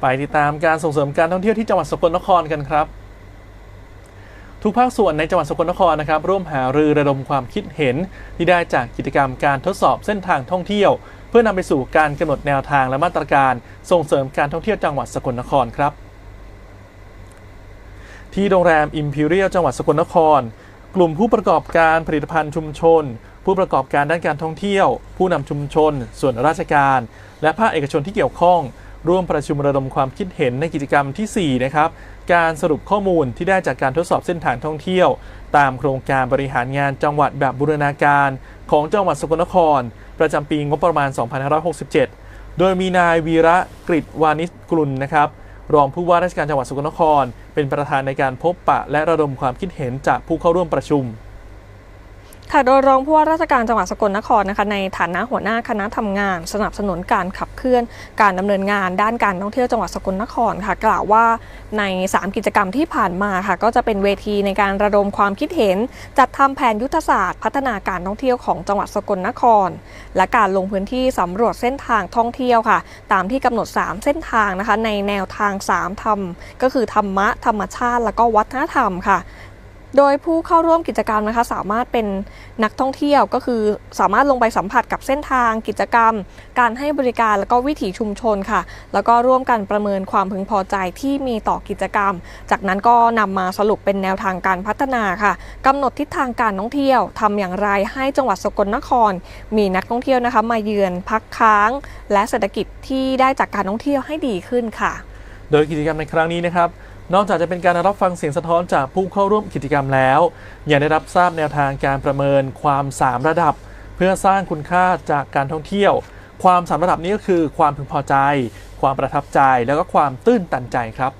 ไปติดตามการส่งเสริมการท่องเที่ยวที่จังหวัดสกลนครกันครับ ทุกภาคส่วนในจังหวัดสกลนครนะครับ ร่วมหารือระดมความคิดเห็นที่ได้จากกิจกรรมการทดสอบเส้นทางท่องเที่ยว เพื่อนำไปสู่การกำหนดแนวทางและมาตรการ ส่งเสริมการท่องเที่ยวจังหวัดสกลนครครับ ที่โรงแรม Imperial จังหวัดสกลนคร กลุ่มผู้ประกอบการผลิตภัณฑ์ชุมชน ผู้ประกอบการด้านการท่องเที่ยว ผู้นำชุมชน ส่วนราชการ และภาคเอกชนที่เกี่ยวข้อง ร่วมประชุมระดมความคิดเห็นในกิจกรรมที่ 4 นะครับ การสรุปข้อมูลที่ได้จากการทดสอบเส้นทางท่องเที่ยว ตามโครงการบริหารงานจังหวัดแบบบูรณาการ ของจังหวัดสกลนคร ประจำปีงบประมาณ 2567 โดยมีนายวีระกฤษวานิชกลุลนะครับรองผู้ว่าราชการจังหวัดสกลนคร เป็นประธานในการพบปะและระดมความคิดเห็นจากผู้เข้าร่วมประชุม ค่ะโดยรองผู้ว่าราชการจังหวัดสกลนครนะคะในฐานะหัวหน้าคณะทำงาน สนับสนุนการขับเคลื่อน การดำเนินงาน ด้านการท่องเที่ยวจังหวัดสกลนครค่ะ กล่าวว่าใน 3 กิจกรรมที่ผ่านมาค่ะ ก็จะเป็นเวทีในการระดมความคิดเห็น จัดทำแผนยุทธศาสตร์ พัฒนาการท่องเที่ยวของจังหวัดสกลนคร และการลงพื้นที่สำรวจเส้นทางท่องเที่ยวค่ะ ตามที่กำหนด 3 เส้นทางนะคะในแนวทาง 3 ธรรม ก็คือธรรมะธรรมชาติ แล้วก็วัฒนธรรมค่ะ โดยผู้เข้าร่วมกิจกรรมนะคะ สามารถเป็นนักท่องเที่ยวก็คือสามารถลงไปสัมผัสกับเส้นทาง กิจกรรม การให้บริการแล้วก็วิถีชุมชนค่ะ แล้วก็ร่วมกันประเมินความพึงพอใจที่มีต่อกิจกรรม จากนั้นก็นำมาสรุปเป็นแนวทางการพัฒนาค่ะกำหนดทิศทางการท่องเที่ยวทำอย่างไรให้จังหวัดสกลนคร มีนักท่องเที่ยวนะคะ มาเยือนพักค้าง และเศรษฐกิจที่ได้จากการท่องเที่ยวให้ดีขึ้นค่ะ โดยกิจกรรมในครั้งนี้นะครับ นอกจากจะเป็นการรับฟังเสียงสะท้อนจากผู้เข้าร่วมกิจกรรมแล้ว ยังได้รับทราบแนวทางการประเมินความ 3 ระดับ เพื่อสร้างคุณค่าจากการท่องเที่ยว ความ 3 ระดับนี้ก็คือ ความพึงพอใจ ความประทับใจ แล้วก็ความตื้นตันใจครับ